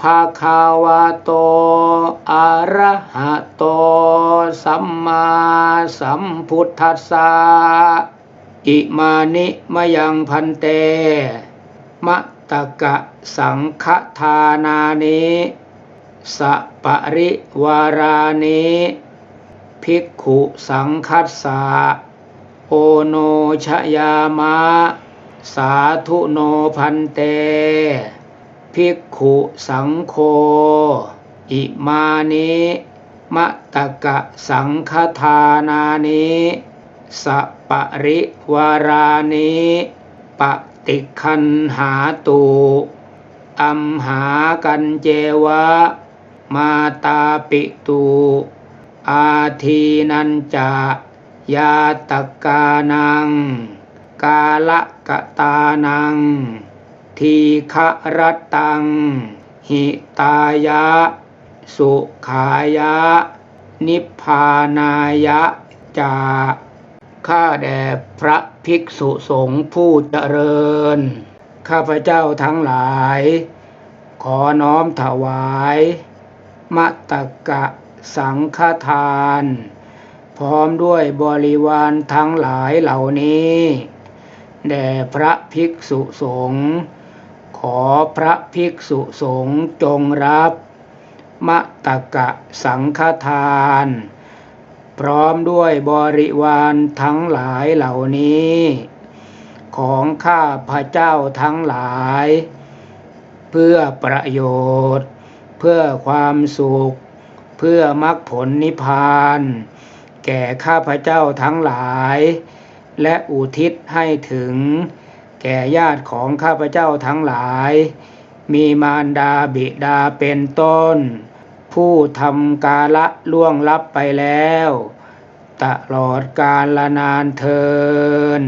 ภะคะวะโต อะระหะโต สัมมาสัมพุทธัสสะ อิมานิมยังพันเต มะตะกะสังฆทานานิสะปะริวารานิภิกขุสังคัสสะโอโนชยามะ สาธุโนพันเต ภิกขุสังโฆอิมานิมะตะกะสังฆทานานิสัปะริวารานิปฏิคันหาตุอัมหากันเจวะ มาตาปิตุอาทีนันจะยาตกานัง กาละกะตานัง ทีฆรตัง หิตายะ สุขายะ นิพพานายะจาข้าแด่พระภิกษุสงฆ์ผู้เจริญ ข้าพเจ้าทั้งหลาย ขอน้อมถวายมะตะกะสังฆทาน พร้อมด้วยบริวารทั้งหลายเหล่านี้ แด่พระภิกษุสงฆ์ ขอพระภิกษุสงฆ์จงรับมะตะกะสังฆทาน พร้อมด้วยบริวารทั้งหลายเหล่านี้ ของข้าพระเจ้าทั้งหลาย เพื่อประโยชน์ เพื่อความสุข เพื่อมรรคผลนิพพาน แก่ข้าพระเจ้าทั้งหลาย และอุทิศให้ถึง แก่ญาติของข้าพเจ้าทั้งหลาย มีมารดาบิดาเป็นต้น ผู้ทำกาละล่วงลับไปแล้ว ตลอดกาลนานเทิน